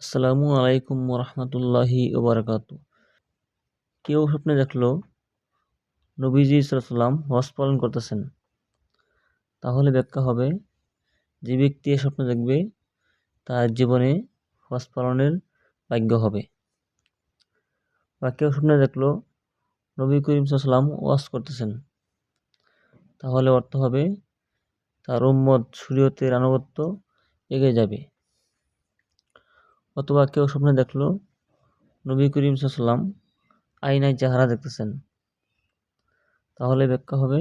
আসসালামু আলাইকুম রহমতুল্লাহি ওবরাকাতু। কেউ স্বপ্নে দেখল নবীজি সাল্লাম হজ পালন করতেছেন। তাহলে ব্যাখ্যা হবে, যে ব্যক্তি এ স্বপ্ন দেখবে, তার জীবনে হজ পালনের ভাগ্য হবে। বা কেউ স্বপ্নে দেখল নবী করিম সাল্লাম ওয়াজ করতেছেন। তাহলে অর্থ হবে, তার উম্মদ শরীয়তের আনুগত্য এগিয়ে যাবে। অথবা কেউ স্বপ্নে দেখল, নবী করিম সাল্লাম আইনায় চেহারা দেখতেছেন। তাহলে ব্যাখ্যা হবে,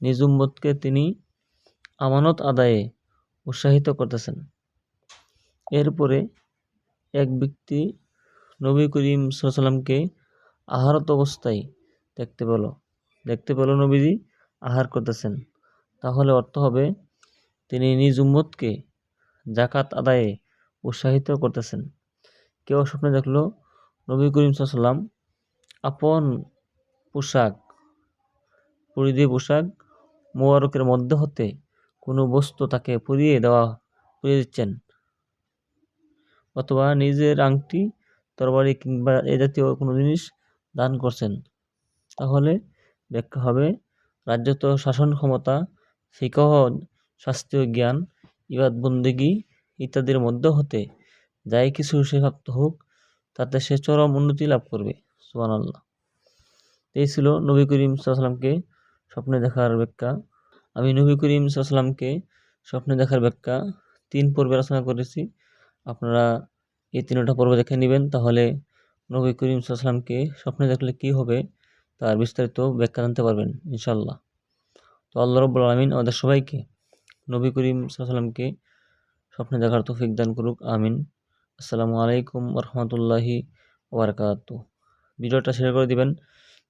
নিজ উম্মতকে তিনি আমানত আদায়ে উৎসাহিত করতেছেন। এরপরে এক ব্যক্তি নবী করিম সাল্লামকে আহারত অবস্থায় দেখতে পেল। দেখতে পেল নবীজি আহার করতেছেন। তাহলে অর্থ হবে, তিনি নিজ উম্মতকে জাকাত আদায়ে উৎসাহিত করতেছেন। কেউ স্বপ্নে দেখল, নবী করিম সাল্লাম আপন পোশাক পরিধেয় পোশাক মোবারকের মধ্যে হতে কোনো বস্তু তাকে পরিয়ে দেওয়া পরিয়ে দিচ্ছেন। অথবা নিজের আংটি, তরবারি কিংবা এ জাতীয় কোনো জিনিস দান করছেন। তাহলে ব্যাখ্যা হবে, রাজ্যত শাসন ক্ষমতা ফিকহ, শাস্ত্রীয় জ্ঞান ইবাদ বন্দিগি ইত্যাদির মধ্য হতে যাই কিছু সে প্রাপ্ত হোক, তাতে সে চরম উন্নতি লাভ করবে। সুবান আল্লাহ এই ছিল নবী করিম সাল্লামকে স্বপ্নে দেখার ব্যাখ্যা। আমি নবী করিম সাল্লামকে স্বপ্নে দেখার ব্যাখ্যা তিন পর্বে আলোচনা করেছি। আপনারা এই তিনটা পর্ব দেখে নেবেন, তাহলে নবী করিম সাল্লামকে স্বপ্নে দেখলে কি হবে তার বিস্তারিত ব্যাখ্যা জানতে পারবেন ইনশাল্লাহ তো আল্লাহ রব্বুল আলমিন আমাদের সবাইকে নবী করিম সাল্লামকে স্বপ্নে দেখার তৌফিক দান করুক, আমিন। আসসালামু আলাইকুম রহমতুল্লাহি ওয়ারকাত ভিডিওটা শেয়ার করে দিবেন,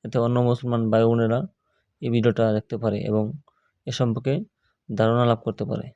এতে অন্য মুসলমান ভাই বোনেরা এই ভিডিওটা দেখতে পারে এবং এ সম্পর্কে ধারণা লাভ করতে পারে।